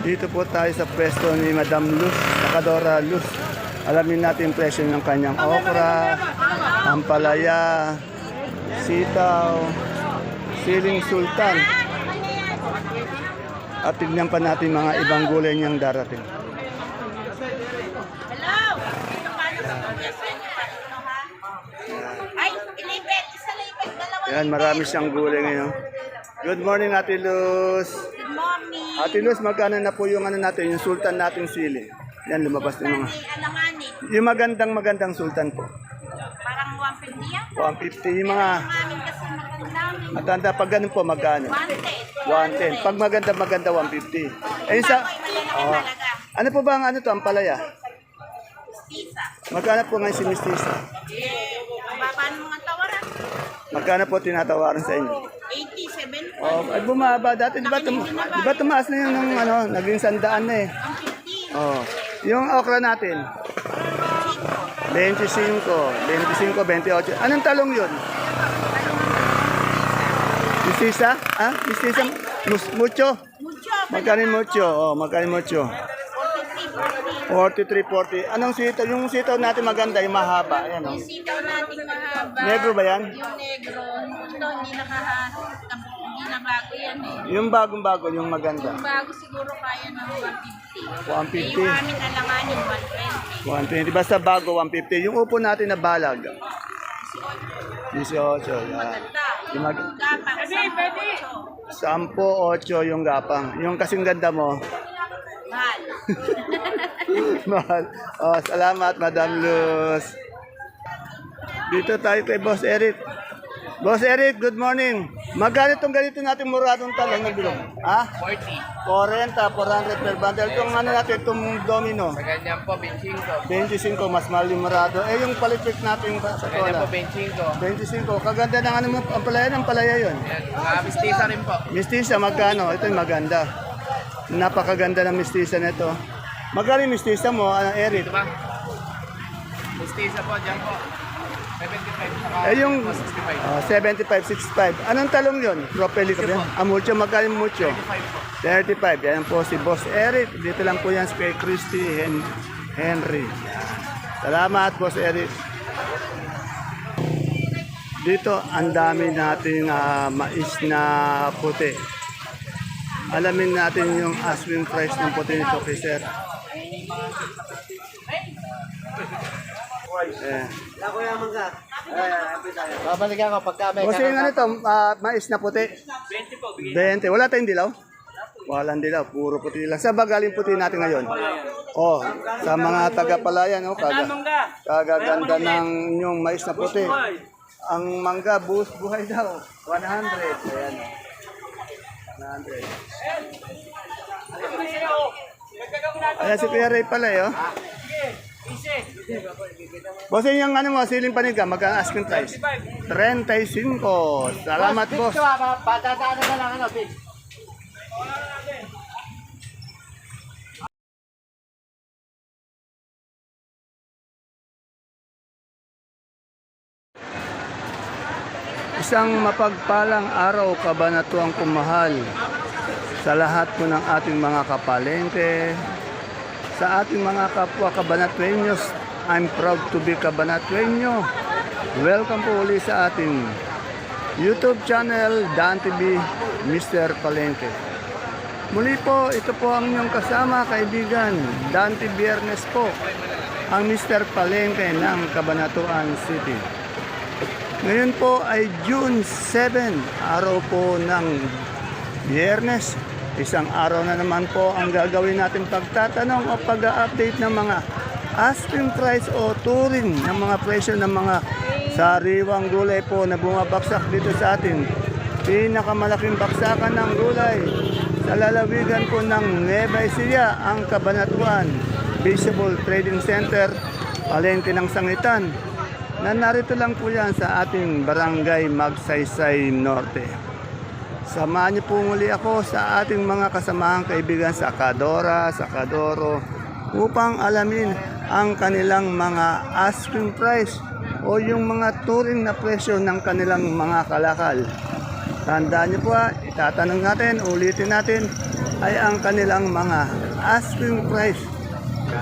Dito po tayo sa pwesto ni Madam Luz, Sakadora Luz. Alamin natin yung presyo ng kanyang okra, ampalaya, sitaw, siling sultan. At tignan pa natin mga ibang gulay niyang darating. Yan, marami siyang gulay ngayon. Good morning, Ate Luz. Ate Luz, magkano na po yung ano natin, yung sultan nating sili? Yan, lumabas na mga. Yung magandang magandang sultan po. parang 150 yan. 150 yung mga amin kasi magandang matanda pag ganun po magkano? wanted. 110. Pag maganda maganda 150. Eh yung sa Oh. Ano po ba ang ano to, ang palaya? Pisa. Magkano po ngayon si Mistisa? Eh, ang baba ng mga tawaran. Magkano po tinatawaran sa inyo? 87. Oh, ay bumaba dati, di ba, tum di ba tumaas na yun ng ano, naging sandaan na eh. Ang 50. Oh. Yung okra natin, 25, 25, 28. Anong talong yun? Mistisa? Ah, mistisa? Mus mucho? Mucho. Magkano mucho? Oh, magkano mucho? 43, 43, 40. Anong sitaw? Yung sitaw natin maganda, yung mahaba. Ayan, oh. Yung sitaw natin mahaba. Negro ba yan? Yung negro. Ito, hindi nakahat. Na bago yan eh. Yung bagong-bago, yung maganda. Yung bago siguro kaya ng 150. 150. Eh, yung amin alanganin, 120. 120. Basta bago, 150. Yung upo natin na balag. 18. Yan. Maganda. Yung mag Gapang, sa 8. 10, 8 yung gapang. Yung kasing ganda mo, Mahal. Mahal. Oh, salamat, Madam Luz. Dito tayo kay Boss Eric. Boss Eric, good morning. Magkano itong ganito natin muradong talong na bilog? Ha? 40. 40, 400 per bundle. Itong ano natin, itong domino. Sa ganyan po, 25. 25, mas mahal yung murado. Eh, yung palipik natin sa Ganyan po, 25. 25. Kaganda ng ano mo, ang palaya ng palaya yun. Yan, mga mistisa rin po. Mistisa, magkano? Ito yung maganda. Napakaganda ng mistisa nito. Magkano yung mistisa mo, ano, Eric? Ito ba? Mistisa po, dyan po. 75. Saka Eh yung po, 65. oh, 75, 65. Anong talong yun? Propeli ka ba? Ah, mucho. Magkano mucho? 35 po. 35. Yan po si Boss Eric. Dito lang po yan si kay Christy Hen Henry. Salamat, Boss Eric. Dito, ang dami nating ah, mais na puti. Alamin natin yung asking price ng puti nito kay Sir. Eh. Babalik ako pagka may Kasi yung ano to, ah, mais na puti. 20 po. 20. Wala tayong dilaw? Walang dilaw, puro puti lang. Sa bagaling puti natin ngayon? Oh, sa mga taga-palayan, oh, kaga, kagaganda ng inyong mais na puti. Ang mangga, buhos buhay daw. 100. Ayan. 100. Ayan si Kuya Ray pala, eh, oh. Bossing yung ano mo, siling paniga, magkano asking price? 35. Salamat, boss. Patataano na lang ano, Big. Isang mapagpalang araw kabanatuang kumahal sa lahat po ng ating mga kapalengke, sa ating mga kapwa kabanatuenyos. I'm proud to be kabanatuenyo. Welcome po uli sa ating YouTube channel, Dan TV, Mr. Palengke. Muli po, ito po ang inyong kasama, kaibigan, Dante Biernes po, ang Mr. Palengke ng Cabanatuan City. Ngayon po ay June 7, araw po ng Biyernes. Isang araw na naman po ang gagawin natin pagtatanong o pag-update ng mga asking price o touring ng mga presyo ng mga sariwang gulay po na bumabaksak dito sa atin. Pinakamalaking baksakan ng gulay sa lalawigan po ng Nueva Ecija, ang Cabanatuan Visible Trading Center, Palengke ng Sangitan na narito lang po yan sa ating barangay Magsaysay Norte. Samahan niyo po muli ako sa ating mga kasamahang kaibigan sa Kadora, sa Kadoro, upang alamin ang kanilang mga asking price o yung mga touring na presyo ng kanilang mga kalakal. Tandaan niyo po ha, itatanong natin, ulitin natin, ay ang kanilang mga asking price.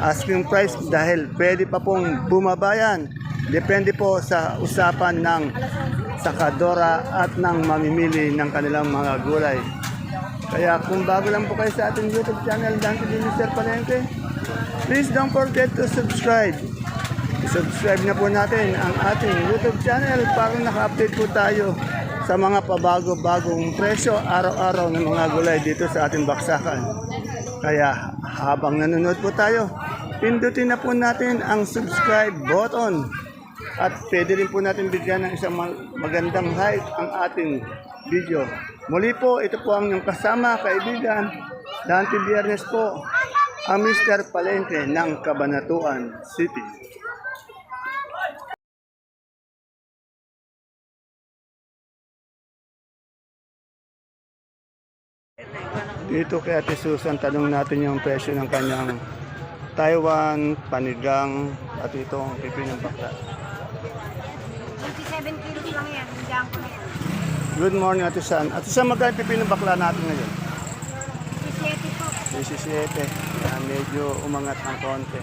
Asking price dahil pwede pa pong bumabayan. Depende po sa usapan ng sakadora at ng mamimili ng kanilang mga gulay. Kaya kung bago lang po kayo sa ating YouTube channel, Dante Mr. Palengke, please don't forget to subscribe. subscribe na po natin ang ating YouTube channel para naka-update po tayo sa mga pabago-bagong presyo araw-araw ng mga gulay dito sa ating baksakan. Kaya habang nanonood po tayo, pindutin na po natin ang subscribe button at pwede rin po natin bigyan ng isang ma- magandang height ang ating video. Muli po, ito po ang inyong kasama, kaibigan, Dante Biernes po, ang Mr. Palente ng Cabanatuan City. Dito kay Ate Susan, tanong natin yung presyo ng kanyang Taiwan, panigang, at itong pipinong bakla. 27 kilos lang yan. Nandiyan ko na yan. Good morning, Ate San. Ate San, magkano pipinong bakla natin ngayon? 17 po. 17. Yan, medyo umangat ng konti.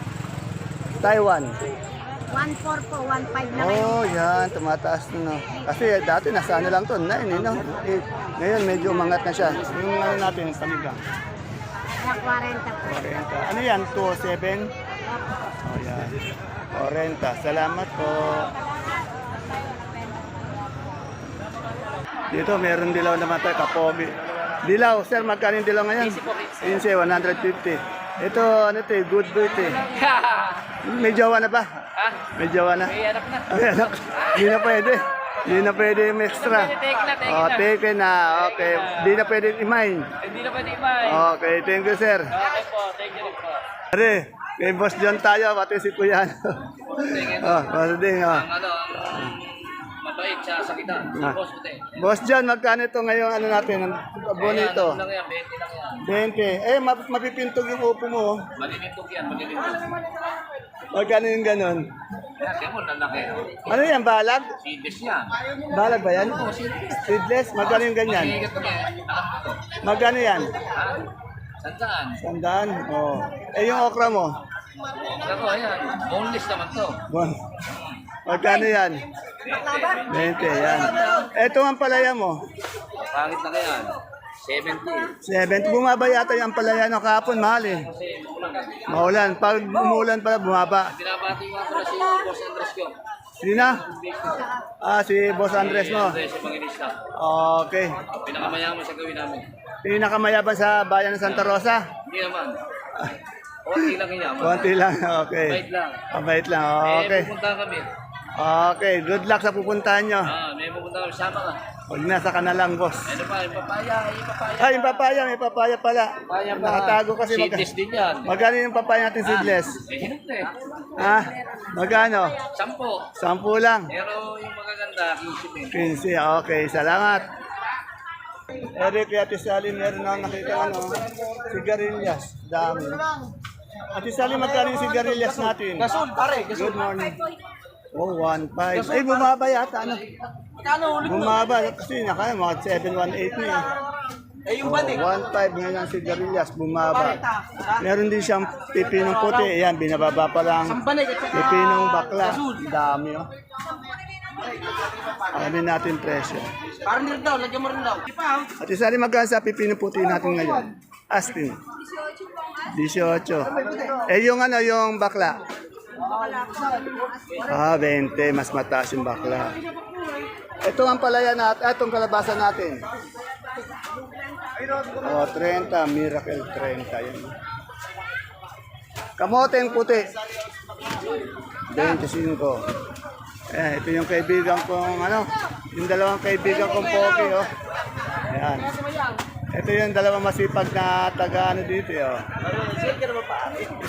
Taiwan. 1.4 po, 1.5 na ngayon. Oh, yan, tumataas na. No. Kasi dati nasa ano lang to, 9, eh, no? Eh, ngayon medyo umangat na siya. Yung ano natin. Kaya 40 po. 40. Ano yan, 207? Oh, yan. 40. Salamat po. Dito, meron dilaw naman tayo, kapogi. Dilaw, sir, magkano yung dilaw ngayon? 15 150. Ito, ano ito, eh, good boy ito eh. May jowa na ba? Ha? May jowa na? May anak na. May anak. Hindi na pwede. Hindi na pwede yung extra. Take na, take Oh, na. take na. Okay. Hindi na pwede imain. Hindi na pwede imay. Okay, thank you, sir. Okay po, thank you po. Pare, kay Boss John tayo, pati si Kuya. oh, Boss Ding, oh. Ang ano, mabait sa sakitan. Ah. Boss puti. Boss John, magkano ito ngayon ano natin? Ang bonito. Ano lang yan, 20 lang yan. 20. Eh, map- mapipintog yung upo mo. oh. Malilintog yan, malilintog. Magkano yung ganon? Kaya kaya mo, lalaki. Ano yan, balag? Seedless yan. Balag ba yan? Seedless? Magkano yung ganyan? Mahihigat kami, alam to. Magkano yan? Ha? Sandaan. Sandaan? Oh. Eh, yung okra mo? Ako, ayan. Boneless naman to. Bon. Magkano yan? 20, yan. Ito ang palaya mo. Pangit na kaya. 70. 70. Bumaba yata yung palaya no kahapon, mahal eh. Maulan. Pag umulan pala, bumaba. Binabati nga pala si Boss Andres ko. Sino na? Ah, si Boss Andres mo. Andres, yung panginista. Okay. Pinakamayaman sa gawin namin. Pinakamayaban sa bayan ng Santa Rosa? Hindi naman. Konti lang yaman. Konti lang. Okay. Bait lang. Mabait lang. Eh, Okay. pupunta kami. Okay. Good luck sa pupuntahan nyo. Ah, may pupunta kami. Sama ka. Huwag nasa ka na lang, boss. Ano pa, yung papaya, yung papaya. Ay, yung papaya. May papaya pala. Papaya pa. Nakatago kasi. Mag- Seedless din yan. Magkano yung papaya natin seedless? Eh, hinot eh. Ha? Magkano? Sampo. Sampu lang. Pero yung magaganda, 15 eh. 15. Okay, salamat. Eric, Ate Sally, meron na nakita ano, sigarilyas. Dami. Ate Sally, magkano yung sigarilyas natin? Gasol, pare. Good morning. Oh, 1.5. Ay, bumaba yata. Ano? Magkano ulit? Bumaba. Kasi naka, mga 718 na eh. Eh, yung batik. 1.5 ngayon ang sigarilyas, bumaba. Meron din siyang pipinong puti. Ayan, binababa pa lang. Banig. Pipinong bakla. Dami oh. Alamin natin presyo. Parang rin daw, lagyan mo rin daw. At isa rin magkano sa pipino puti natin ngayon? Astin. 18. Eh yung ano, yung bakla? Ah, 20. Mas mataas yung bakla. Ito ang palaya natin, ah, itong kalabasa natin. Oh, 30. Miracle 30. Yan. Kamoteng puti. 25. Eh, ito yung kaibigan kong ano, yung dalawang kaibigan kong pogi, oh. Ayan. Ito yung dalawang masipag na taga ano dito, oh.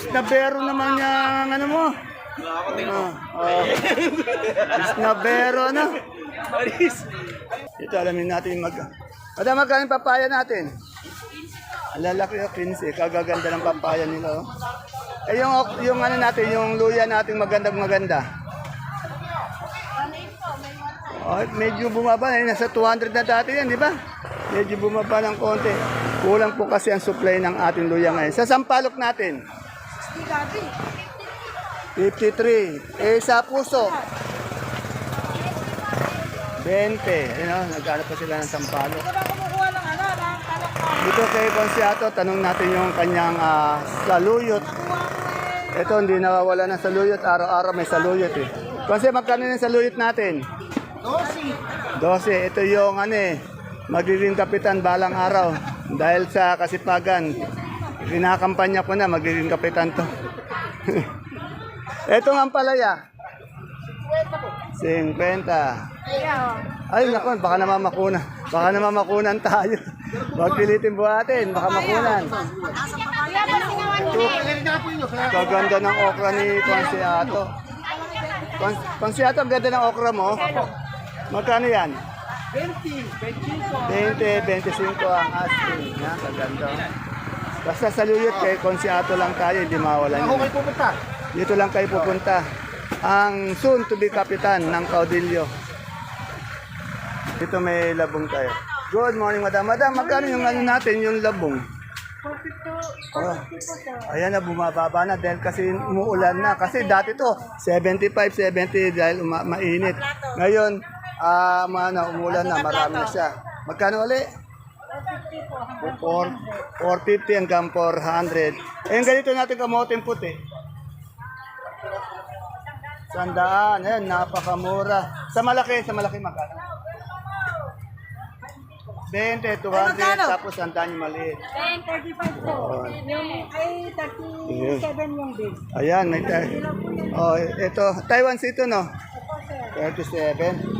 Snabero naman yung ano mo. Ano, oh. Snabero, ano? Ito, alamin natin mag... Madam, magkano yung papaya natin? Lalaki oh, 15. Kagaganda ng papaya nila, oh. Eh, yung, yung ano natin, yung luya natin magandang maganda. Oh, medyo bumaba na. Nasa 200 na dati yan, di ba? Medyo bumaba ng konti. Kulang po kasi ang supply ng ating luya ngayon. Sa sampalok natin, 53. Eh, sa puso, 20. Ayun, oh, nagkano pa sila ng sampalok. Dito kay Consiato, tanong natin yung kanyang ah, saluyot. Ito, hindi nawawala ng saluyot. Araw-araw may saluyot eh. Kasi magkano yung saluyot natin? 12. 12. Ito yung ano eh, magiging kapitan balang araw. Dahil sa kasipagan, kinakampanya ko na, magiging kapitan to. Ito ang palaya. 50. Ay, naku, baka naman makuna. Baka naman makunan tayo. Huwag pilitin buhatin, baka makunan. Kaganda ng okra ni Consiato. Con- Consiato, ang ganda ng okra mo. Magkano yan? 20, 25 ang asking. Yan, kaganda. Basta saluyot kay Consiato lang tayo, hindi mawala niyo. Dito lang kayo pupunta. Ang soon to be kapitan ng Caudillo. Dito may labong tayo. Good morning, madam. Madam, magkano yung ano natin, yung labong? Oh. Ayan na, bumababa na dahil kasi umuulan na. Kasi dati to, 75, 70 dahil uma- mainit. Ngayon, ah ano, umuulan na, marami na siya. Magkano ulit? 4, 450 hanggang 400. Eh, yung ganito natin kamote puti. Sandaan, ayan, napakamura. Sa malaki, sa malaki magkano? 20, 200, tapos sandaan yung maliit. 35 po. Ay 37 yung big. Ayan, may tayo. Oh, ito, Taiwan Cito, no? 37.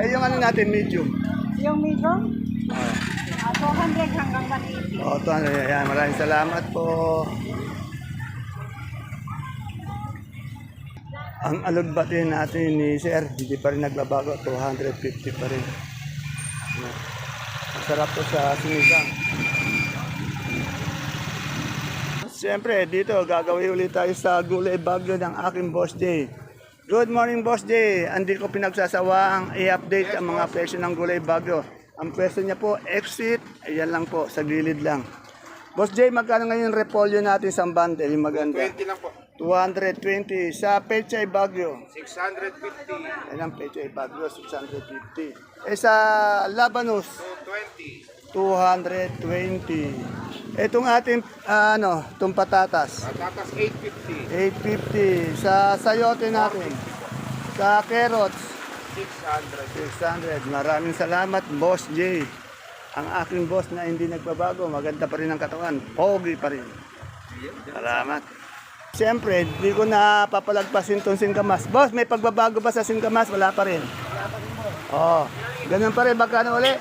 Eh, yung ano natin, medium. Yung medium? Ah, 200 hanggang 180. Oh, ito, ano, ayan, maraming salamat po. Ang alugbati natin ni Sir, hindi pa rin nagbabago, 250 pa rin. Masarap po sa sinigang. Siyempre, dito gagawin ulit tayo sa gulay bagyo ng aking Boss J. Good morning, Boss J. Andi ko pinagsasawaang i-update ang mga presyo ng gulay bagyo. Ang presyo niya po, exit, ayan lang po, sa gilid lang. Boss J, magkano ngayon yung repolyo natin sa bundle, yung maganda? 20 lang po. 220. Sa Pechay Bagyo, 650. ayan ang Pechay Bagyo, 650. Eh sa Labanos, 220. 220. Itong ating, ah, ano, itong patatas, Patatas 850. 850. Sa sayote natin, sa carrots, 600. 600. Maraming salamat, Boss J. Ang aking boss na hindi nagbabago, maganda pa rin ang katawan, pogi pa rin. Salamat. Siyempre, di ko na papalagpasin itong singkamas. Boss, may pagbabago ba sa singkamas? Wala pa rin. Oo. Oh, ganun pa rin. Magkano uli?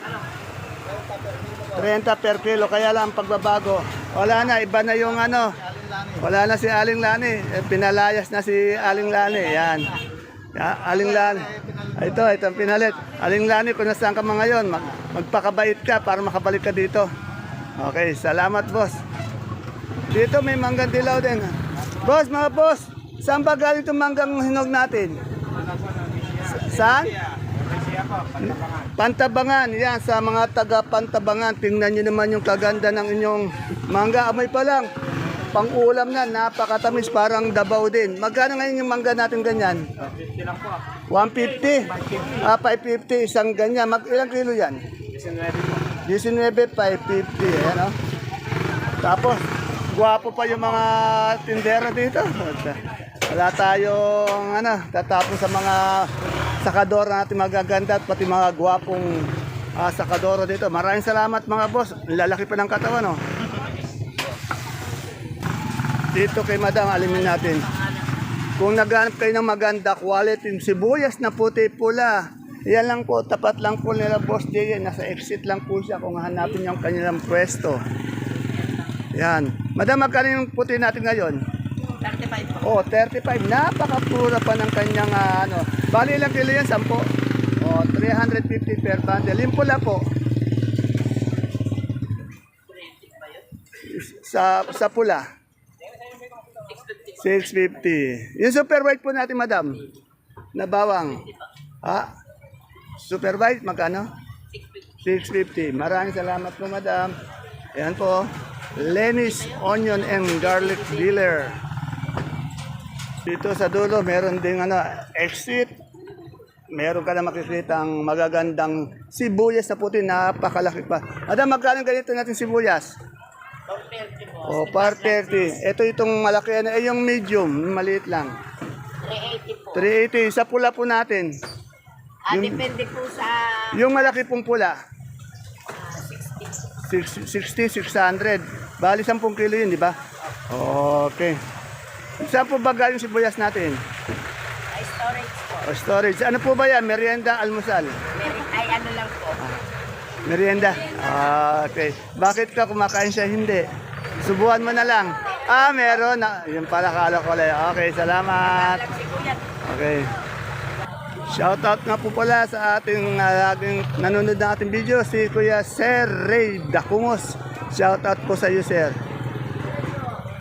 30 per kilo. Kaya lang ang pagbabago. Wala na. Iba na yung ano. Wala na si Aling Lani. Eh, Pinalayas na si Aling Lani. Yan. Ya, Aling Lani. Ito, ito ang pinalit. Aling Lani, kung nasaan ka mga ngayon, mag, magpakabait ka para makabalik ka dito. Okay, salamat boss. Dito may manggang dilaw din. Boss, mga boss, saan ba galing itong manggang hinog natin? Sa-? Pantabangan, yan, sa mga taga Pantabangan, tingnan nyo naman yung kaganda ng inyong mangga. Amoy pa lang, pang ulam na, napakatamis, parang dabaw din. Magkano ngayon yung mangga natin ganyan? 150? Ah, 550, isang ganyan. Mag ilang kilo yan? 19, 550. Ayan, oh. Tapos, guwapo pa yung mga tindera dito. Wala tayong ano, tatapos sa mga sakadora natin magaganda at pati mga gwapong ah, sakadora dito. Maraming salamat mga boss. Lalaki pa ng katawan, oh. Dito kay Madam, alimin natin. Kung naghanap kayo ng maganda quality, sibuyas na puti pula, yan lang po, tapat lang po nila Boss J. yan. Nasa exit lang po siya kung hanapin ang kanilang pwesto. Yan. Madam, magkano yung puti natin ngayon? 35 po. Oh, 35. Napakapura pa ng kanyang ah, ano. Bali lang kilo yan, 10. Oh, 350 per bundle. Yung pula po. Sa sa pula. 650. Yung super white po natin, madam. Na bawang. Ha? Super white, magkano? 650. Maraming salamat po, madam. Ayan po. Lenny's Onion and Garlic Dealer. Dito sa dulo, meron ding ano, exit. Meron ka na makikita ang magagandang sibuyas na puti, napakalaki pa. Madam, magkano ganito natin sibuyas? O, par 30. Ito itong malaki, ano, eh, yung medium, yung maliit lang. 380 po. 380. Sa pula po natin. Ah, depende po sa Yung malaki pong pula. ah, 60, 60. 600. Bali 10 kilo yun, di ba? Okay. Saan po ba galing sibuyas natin? Ay, storage po. O storage. Ano po ba yan? Merienda, almusal? Meron, ay, ano lang po. Merienda. Ah, okay. Bakit ka kumakain siya hindi? Subuhan mo na lang. Ah, meron. Na, yung pala kala ko lang. Okay, salamat. Okay. Shoutout nga po pala sa ating uh, laging nanonood ng ating video, si Kuya Sir Ray Dacumos. Shoutout po sa iyo, Sir.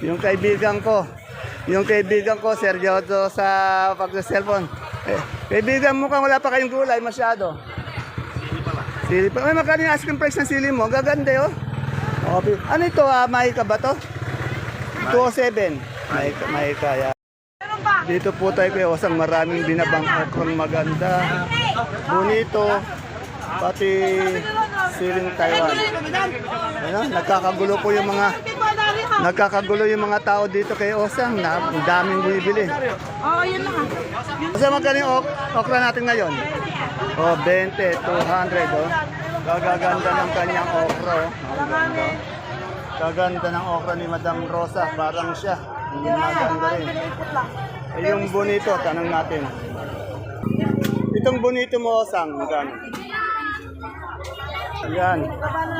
Yung kaibigan ko, yung kaibigan ko, seryoso sa pag-cellphone. Eh, kaibigan mo kang wala pa kayong gulay masyado. Sili pa. Ay, magkano yung asking price ng sili mo? Gaganda yun. Okay. Ano ito, ah, Mahika ba to? 207. Mahika, Mahika, yan. Dito po tayo kay Osang maraming binabang okrang maganda. Bonito. Pati siling Taiwan. Ano, nagkakagulo po yung mga nagkakagulo yung mga tao dito kay Osang na ang daming bumibili. Oo, yun lang. Kasi magkano yung ok- okra natin ngayon? Oh, 20, 200 oh. Kagaganda ng kanyang okra oh. Ang ganda. Kaganda ng okra ni Madam Rosa, parang siya. Maganda rin. Eh, yung bonito, tanong natin. Itong bonito mo, sang, magkano? Ayan,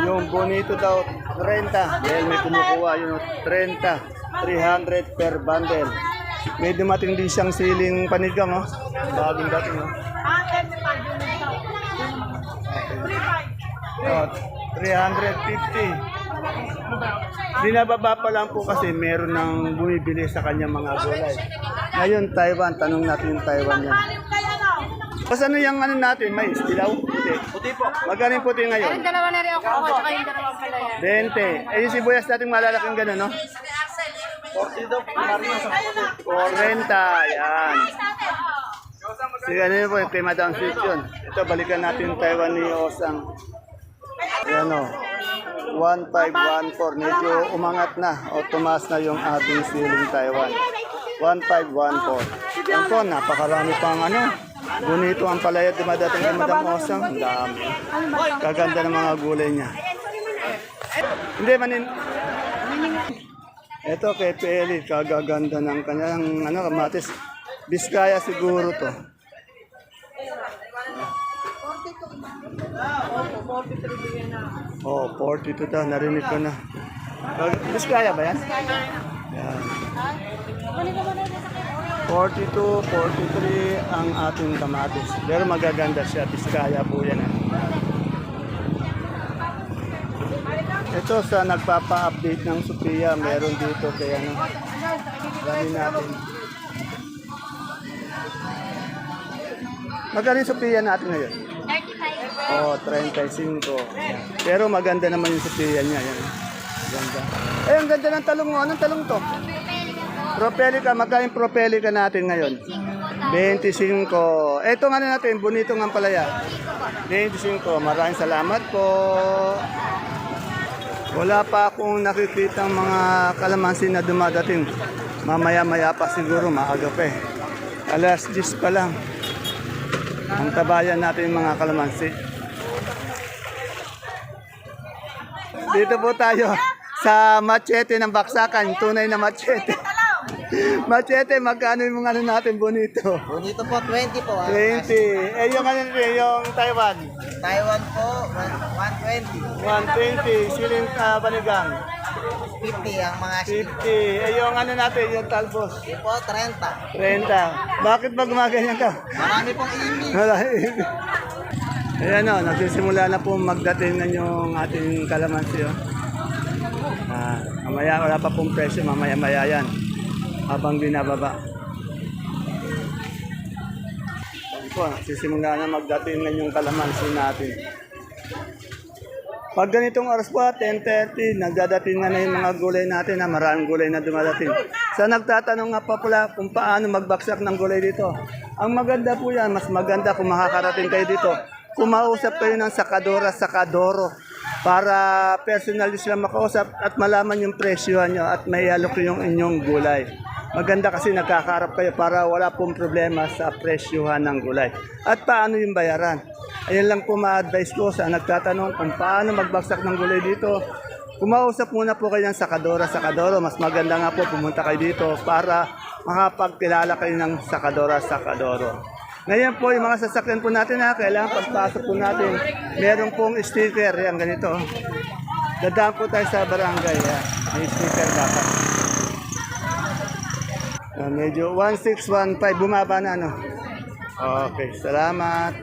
yung bonito daw, 30. Dahil may kumukuha yung 30. 300 per bundle. May dumating din siyang siling panigang, oh. Bagong dating, oh. Ah, 35 yun ito. Oh, 350. Binababa pa lang po kasi meron ng bumibili sa kanyang mga gulay. Ngayon, Taiwan. Tanong natin yung Taiwan yan. Basta ano yung ano natin? Mais, dilaw? Puti. Puti po. Magkano yung puti ngayon? Dalawa na rin ako ako, tsaka yung dalawang pala yan. 20. Eh, yung sibuyas natin malalaking gano'n, no? 40, yan. Sige, ano yun po, kay Madam Sweet yun. Ito, balikan natin yung Taiwan ni Osang. Ayan o. 1514. Medyo umangat na o tumaas na yung ating siling Taiwan. 1514. Yan po, napakarami pang ano. Bonito ang palaya dumadating kay Madam Osang. Ang dami. Kaganda ng mga gulay niya. Hindi, manin... Ito kay Peli, kagaganda ng kanyang ano, kamatis. Biskaya siguro to. Oh, 42 daw, narinig ko na. Biskaya ba yan? Yan. 42, 43 ang ating kamatis. Pero magaganda siya, Biskaya po yan. ah. Ito sa nagpapa-update ng Sophia, meron dito kaya ano. Dami natin. Magkano Sophia natin ngayon? 35. Oh, 35. Yan. Pero maganda naman yung Sophia niya. Yan. Ganda. Eh, ang ganda ng talong mo. Anong talong to? Propelica. Magkano yung propelica natin ngayon? 25. Ito nga na natin, bonito ng palaya. 25. Maraming salamat po. Wala pa akong nakikita mga kalamansi na dumadating. Mamaya-maya pa siguro, maaga pa eh. Alas 10 pa lang. Ang tabayan natin mga kalamansi. Dito po tayo sa machete ng baksakan, tunay na machete. machete, magkano yung mga ano natin bonito? Bonito po, 20 po. ah. 20. Eh, yung ano rin, yung Taiwan. Taiwan po, 120. 120. Siling uh, banigang. 50 ang mga 50. Eh, yung ano natin, yung talbos. ship po, 30. 30. Bakit ba gumaganyan ka? Marami pong ini. Wala. Ayan o, nagsisimula na po magdating na yung ating kalamansi. Oh. Ah, mamaya wala pa pong presyo, mamaya maya yan. Habang binababa. Ayan po, nagsisimula na magdating na yung kalamansi natin. Pag ganitong oras po, 10.30, nagdadating na na yung mga gulay natin na maraming gulay na dumadating. Sa nagtatanong nga pa pala kung paano magbaksak ng gulay dito. Ang maganda po yan, mas maganda kung makakarating kayo dito. Kumausap kayo ng sakadora, sakadoro para personally sila makausap at malaman yung presyo nyo at may alok yung inyong gulay. Maganda kasi nagkakaharap kayo para wala pong problema sa presyohan ng gulay. At paano yung bayaran? Ayan lang po ma-advise ko sa nagtatanong kung paano magbaksak ng gulay dito. Kumausap muna po kayo ng sakadora, sakadoro. Mas maganda nga po pumunta kayo dito para makapagkilala kayo ng sakadora, sakadoro. Ngayon po, yung mga sasakyan po natin ha, kailangan pagpasok po natin, meron pong sticker, yan ganito. Dadaan po tayo sa barangay, ha. may sticker dapat. Ah, medyo 1615, bumaba na ano. Okay, salamat.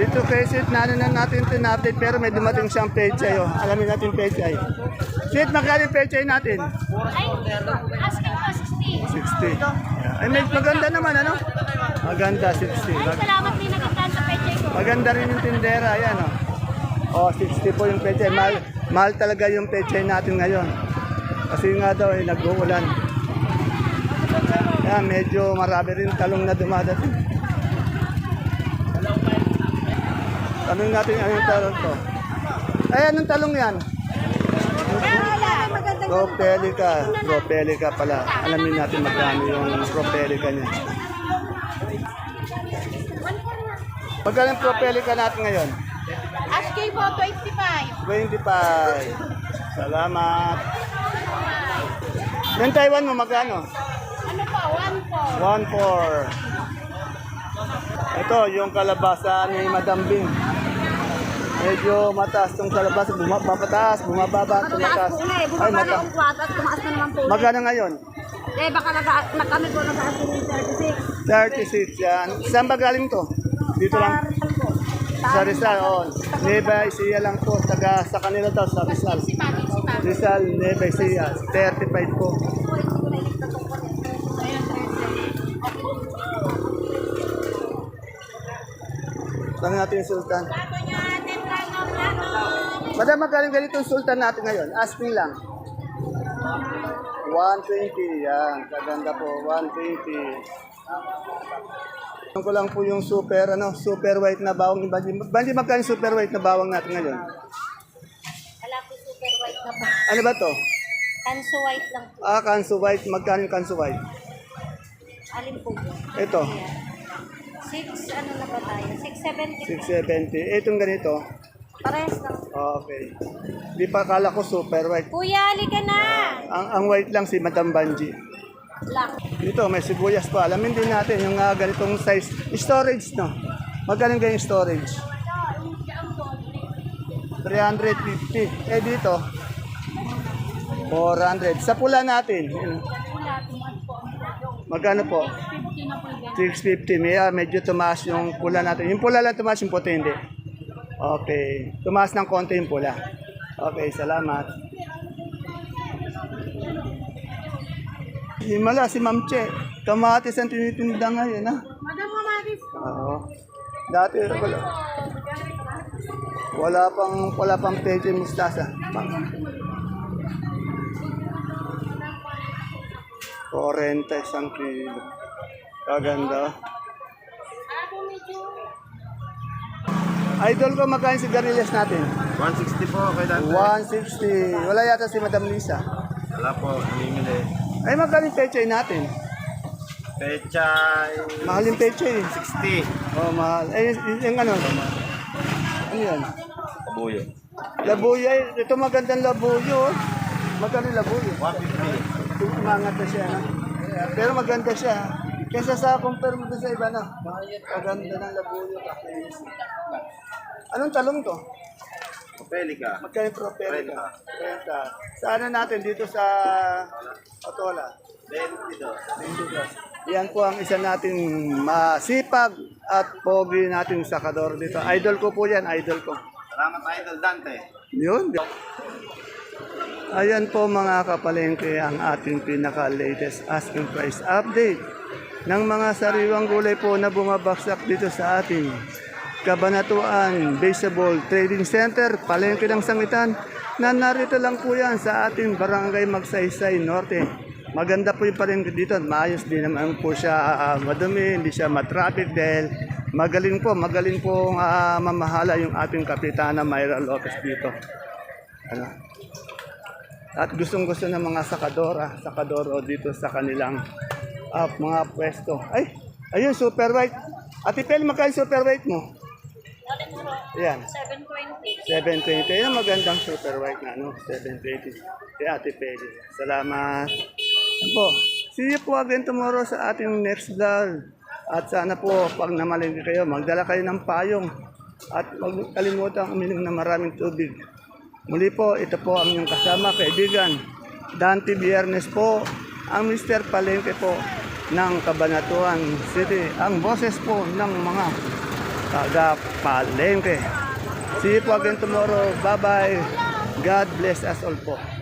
Dito kay Sit, nano na natin ito update pero may dumating siyang pechay. Oh. Alamin natin pechay. Sit, magkano pechay natin? Ay, asking ko 60. 60. Ay, may maganda naman, ano? Maganda, 60. Ay, salamat din nagandaan sa pechay ko. Maganda rin yung tindera, ayan, oh. Oh, 60 po yung pechay. Mahal, mahal talaga yung pechay natin ngayon. Kasi nga daw, eh, nag-uulan. Yan, medyo marami rin talong na dumadating. Tanong natin anong talong to. Ay, anong talong yan? Propelica. Propelica pala. Alamin natin magkano yung propelica niya. Magkano yung propelica natin ngayon? Po 25. 25. Salamat. Yung Taiwan mo magkano? Ano po? 1 po. 1.4. Ito, yung kalabasa ni Madam Bing. Medyo mataas tong kalabasa. Bumaba, mataas, bumababa, tumataas. po na eh. Bumaba na mataas. yung kwat at tumaas na naman po. Magkano ngayon? Eh, baka nag- na kami po nag-aas ng 36. 36 yan. Saan ba galing to? Dito lang. Sa Rizal, oh. Neva Ecija lang po. Taga sa kanila daw, sa Rizal. Rizal, Neva Ecija. 35 po. Tangan natin yung sultan. Madam, magkaling ganito yung sultan natin ngayon. Asking lang. 120. Yan. Kaganda po. 120. Ang ko lang po yung super, ano, super white na bawang. Bandi, bandi magkano super white na bawang natin ngayon? Wala po super white na po. Ano ba to? Kanso white lang po. Ah, kanso white. Magkano yung kanso white? Alin po po? Ito, 6, ano na ba tayo? 670. 670. Itong ganito. Parehas lang. Okay. Di pa kala ko super white. Kuya, halika na! Ang, ang white lang si Madam Banji. Lang. Dito, may sibuyas pa. Alamin din natin yung uh, ganitong size. Storage, no? Magkano ganyung storage? 350. Eh, dito, 400. Sa pula natin, magkano po? 650. May, ah, medyo tumaas yung pula natin. Yung pula lang tumaas, yung puti hindi. Okay. Tumaas ng konti yung pula. Okay, salamat. Himala, si Ma'am Che. Kamatis ang tinitinda ngayon, ha? Madam Mamadis. Oo. Dati, wala, wala pang, wala pang peche mustasa. Pa- 40 isang kilo. Kaganda. Idol ko, magkain si Garniles natin? 160 po, kay Dante. 160. Wala yata si Madam Lisa. Wala po, namimili. Ay, magkano yung peche natin? Pechay, Mahal yung peche. eh. 60. Oh, mahal. Eh, yung, yung ano? Ano yan? Kabuyo. Labuyo. eh. Ito magandang labuyo. oh. Magkano yung labuyo? 150. Umangat na siya, no? Pero maganda siya. Kesa sa compare mo doon sa iba, no? Maganda ng labuyo. Anong talong to? Opelica. Magkano yung propelica? 30. Sa ano natin? Dito sa Otola. 22. Yan po ang isa nating masipag at pogi nating sakador dito. Idol ko po yan, idol ko. Salamat Idol Dante. Yun. Ayan po mga kapalengke ang ating pinaka-latest asking price update ng mga sariwang gulay po na bumabaksak dito sa ating Kabanatuan Baseball Trading Center, palengke ng sangitan, na narito lang po yan sa ating barangay Magsaysay Norte. Maganda po yung palengke dito maayos din naman po siya ah, madumi, hindi siya matraffic dahil magaling po, magaling po mamahala yung ating kapitana Myra Lopez dito. Ano? At gustong gusto ng mga sakadora, sakadoro dito sa kanilang ah, mga pwesto. Ay, ayun, super white. Ate Pel, magkano super white mo? Yan. 720. 720. Yan ang magandang super white na, no? 720. Kay Ate Peli. Salamat. Po. See you po again tomorrow sa ating next vlog. At sana po, pag namalingki kayo, magdala kayo ng payong. At huwag kalimutan uminom ng maraming tubig. Muli po, ito po ang inyong kasama, kaibigan. Dante Biernes po, ang Mr. Palengke po ng Cabanatuan City. Ang boses po ng mga taga Palengke. See you po again tomorrow. Bye-bye. God bless us all po.